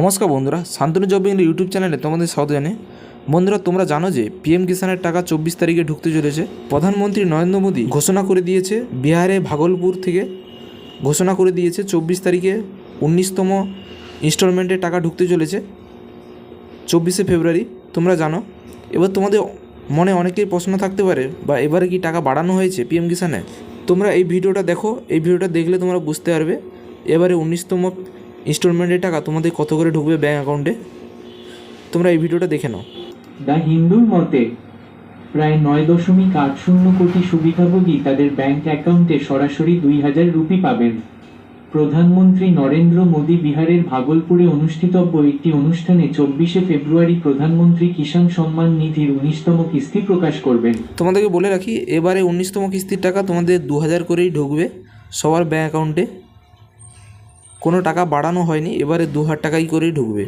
নমস্কার বন্ধুরা, শান্তনু জবিং ইউটিউব চ্যানেলে তোমাদের স্বাগত জানাই। বন্ধুরা, তোমরা জানো যে পিএম কিষানের টাকা চব্বিশ তারিখে ঢুকতে চলেছে। প্রধানমন্ত্রী নরেন্দ্র মোদী ঘোষণা করে দিয়েছে বিহারে ভাগলপুর থেকে ঘোষণা করে দিয়েছে চব্বিশ তারিখে উনিশতম ইনস্টলমেন্টে টাকা ঢুকতে চলেছে, চব্বিশে ফেব্রুয়ারি। তোমরা জানো, এবার তোমাদের মনে অনেকেই প্রশ্ন থাকতে পারে, বা এবারে কি টাকা বাড়ানো হয়েছে পিএম কিষানে তোমরা এই ভিডিওটা দেখো, এই ভিডিওটা দেখলে তোমরা বুঝতে পারবে, এবারে উনিশতম ইনস্টলমেন্টের টাকা তোমাদের কত করে ঢুকবে ব্যাঙ্ক অ্যাকাউন্টে তোমরা এই ভিডিওটা দেখে নাও। দ্য হিন্দুর মতে প্রায় নয় দশমিক আট শূন্য কোটি সুবিধাভোগী তাদের ব্যাংক অ্যাকাউন্টে সরাসরি দুই হাজার রুপি পাবেন। প্রধানমন্ত্রী নরেন্দ্র মোদী বিহারের ভাগলপুরে অনুষ্ঠিতব্য একটি অনুষ্ঠানে চব্বিশে ফেব্রুয়ারি প্রধানমন্ত্রী কিষাণ সম্মান নিধির উনিশতম কিস্তি প্রকাশ করবেন। তোমাদেরকে বলে রাখি এবারে উনিশতম কিস্তির টাকা তোমাদের দু হাজার করেই ঢুকবে সবার ব্যাঙ্ক অ্যাকাউন্টে কোনো টাকা বাড়ানো হয়নি এবারে দু হাজার টাকাই করেই ঢুকবে।